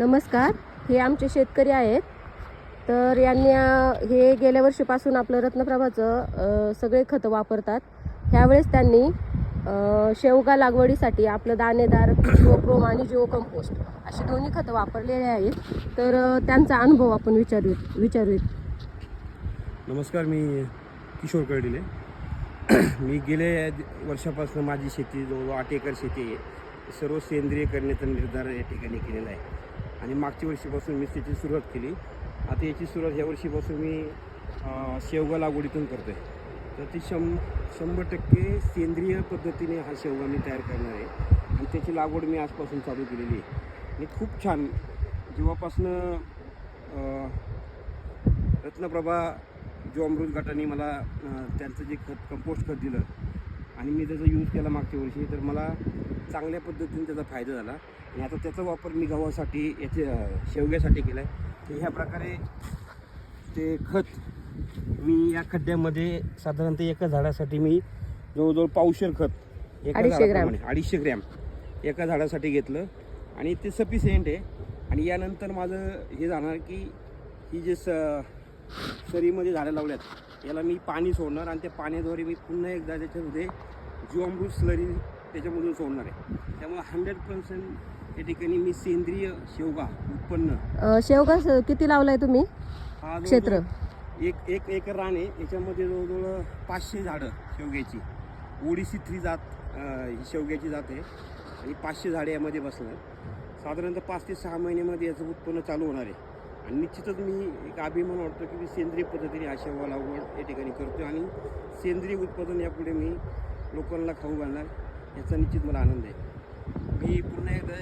नमस्कार. हे आमचे शेतकरी आहेत. तर यांनी हे गेल्या वर्षीपासून आपलं रत्नप्रभाचं सगळे खतं वापरतात. ह्यावेळेस त्यांनी शेवगा लागवडीसाठी आपलं दाणेदार जिओप्रोम आणि जिओ कंपोस्ट अशी दोन्ही खतं वापरलेली आहेत. तर त्यांचा अनुभव आपण विचारूयात. विचारूत नमस्कार मी किशोर कर्डिले. मी गेल्या वर्षापासून माझी शेती जवळजवळ आठ एकर शेती आहे. सर्व सेंद्रिय करण्याचा निर्धार या ठिकाणी केलेला आहे. आणि मागच्या वर्षीपासून मी त्याची सुरुवात केली. आता याची सुरुवात ह्या वर्षीपासून मी शेवगा लागवडीतून करतो आहे तर ती शं शंभर टक्के सेंद्रिय पद्धतीने हा शेवगा मी तयार करणार आहे. आणि त्याची लागवड मी आजपासून चालू केलेली आहे. आणि खूप छान. जेव्हापासनं रत्नप्रभा जो अमृत गटाने मला त्यांचं जे खत कंपोस्ट खत दिलं आणि मी त्याचा यूज केला मागच्या वर्षी तर मला चांगल्या पद्धतीने त्याचा फायदा झाला. आणि आता त्याचा वापर मी गव्हासाठी याचे शेवग्यासाठी केला आहे तर ह्या प्रकारे ते खत मी या खड्ड्यामध्ये साधारणतः एका झाडासाठी मी जवळजवळ पावशेर खत एका. झाडाप्रमाणे अडीचशे ग्रॅम एका झाडासाठी घेतलं. आणि ते सफिशियंट आहे. आणि यानंतर माझं हे जाणार की ही जे स सरीमध्ये झाडं लावल्यात याला मी पाणी सोडणार आणि त्या पाण्याद्वारे मी पुन्हा एकदा त्याच्यामध्ये जीवामृत स्लरी त्याच्यामधून सोडणार आहे. त्यामुळे हंड्रेड पर्सेंट या ठिकाणी मी सेंद्रिय शेवगा उत्पन्न. शेवगा किती लावलाय तुम्ही? क्षेत्र. एक एक एकर रान आहे. याच्यामध्ये जवळजवळ पाचशे झाडं शेवग्याची. ओडिसी थ्री जात ही शेवग्याची जात आहे. आणि पाचशे झाडे यामध्ये बसणार. साधारणतः पाच ते सहा महिन्यामध्ये याचं उत्पन्न चालू होणार आहे. आणि निश्चितच मी एक अभिमान वाटतो की मी सेंद्रिय पद्धतीने अशा शेवगा लागवड या ठिकाणी करतो आणि सेंद्रिय उत्पादन यापुढे मी लोकांना खाऊ घालणार याचा निश्चित मला आनंद आहे. मी पुन्हा एकदा